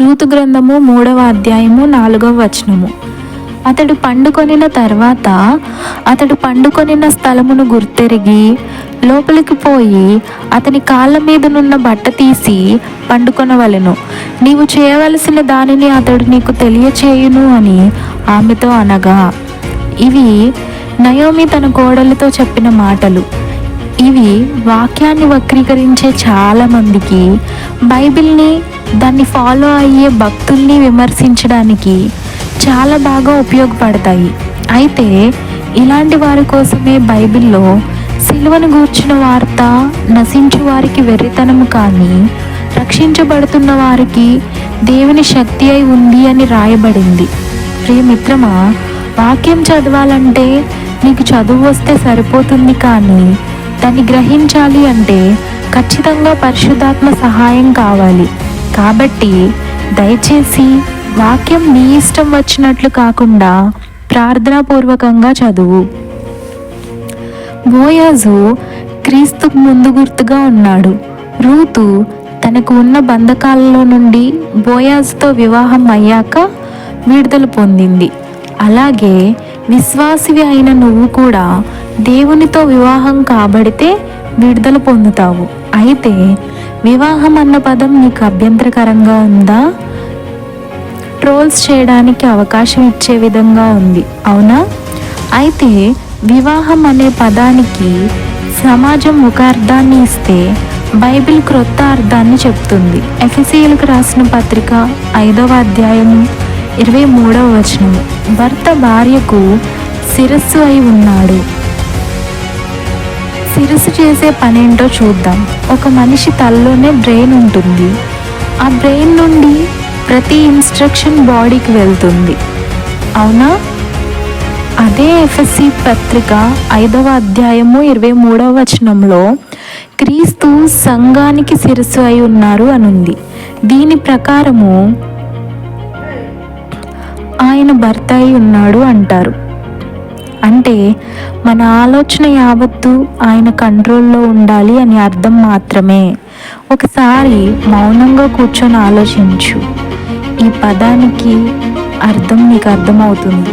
Ruth గ్రంథము మూడవ అధ్యాయము నాలుగవ వచనము. అతడు పండుకొనిన తర్వాత అతడు పండుకొనిన స్థలమును గుర్తెరిగి లోపలికి పోయి అతని కాళ్ళ మీదనున్న బట్ట తీసి పండుకొనవలెను. నీవు చేయవలసిన దానిని అతడు నీకు తెలియచేయును అని ఆమెతో అనగా ఇవి నయోమి తన కోడలితో చెప్పిన మాటలు. ఇవి వాక్యాన్ని వక్రీకరించే చాలామందికి బైబిల్ని దాన్ని ఫాలో అయ్యే భక్తుల్ని విమర్శించడానికి చాలా బాగా ఉపయోగపడతాయి. అయితే ఇలాంటి వారి కోసమే బైబిల్లో సిలువను గూర్చిన వార్త నశించు వారికి వెర్రితనము కానీ రక్షించబడుతున్న వారికి దేవుని శక్తి అయి ఉంది అని రాయబడింది. ప్రియమిత్రమా వాక్యం చదవాలంటే నీకు చదువు వస్తే సరిపోతుంది కానీ దాన్ని గ్రహించాలి అంటే ఖచ్చితంగా పరిశుద్ధాత్మ సహాయం కావాలి. కాబట్టి దయచేసి వాక్యం నీ ఇష్టం వచ్చినట్లు కాకుండా ప్రార్థనాపూర్వకంగా చదువు. బోయాజు క్రీస్తుకు ముందు గుర్తుగా ఉన్నాడు. రూతు తనకు ఉన్న బంధకాలలో నుండి బోయాజుతో వివాహం అయ్యాక విడుదల పొందింది. అలాగే విశ్వాసివి అయిన నువ్వు కూడా దేవునితో వివాహం కాబడితే విడుదల పొందుతావు. అయితే వివాహం అన్న పదం నీకు అభ్యంతరకరంగా ఉందా? ట్రోల్స్ చేయడానికి అవకాశం ఇచ్చే విధంగా ఉంది అవునా? అయితే వివాహం అనే పదానికి సమాజం ఒక అర్థాన్ని ఇస్తే బైబిల్ క్రొత్త అర్థాన్ని చెప్తుంది. ఎఫ్ఎసీలకు రాసిన పత్రిక ఐదవ అధ్యాయం ఇరవై మూడవ వచనం భర్త భార్యకు శిరస్సు అయి ఉన్నాడు. శిరస్సు చేసే పనేంటో చూద్దాం. ఒక మనిషి తలలోనే బ్రెయిన్ ఉంటుంది. ఆ బ్రెయిన్ నుండి ప్రతి ఇన్స్ట్రక్షన్ బాడీకి వెళ్తుంది. అవునా? అదే ఎఫ్ఎస్సి పత్రిక ఐదవ అధ్యాయము ఇరవై మూడవ వచనంలో క్రీస్తు సంఘానికి శిరస్సు అయి ఉన్నారు అనుంది. దీని ప్రకారము ఆయన భర్త అయి ఉన్నాడు అంటారు. అంటే మన ఆలోచన యావత్తు ఆయన కంట్రోల్లో ఉండాలి అని అర్థం మాత్రమే. ఒకసారి మౌనంగా కూర్చొని ఆలోచించు. ఈ పదానికి అర్థం నీకు అర్థమవుతుంది.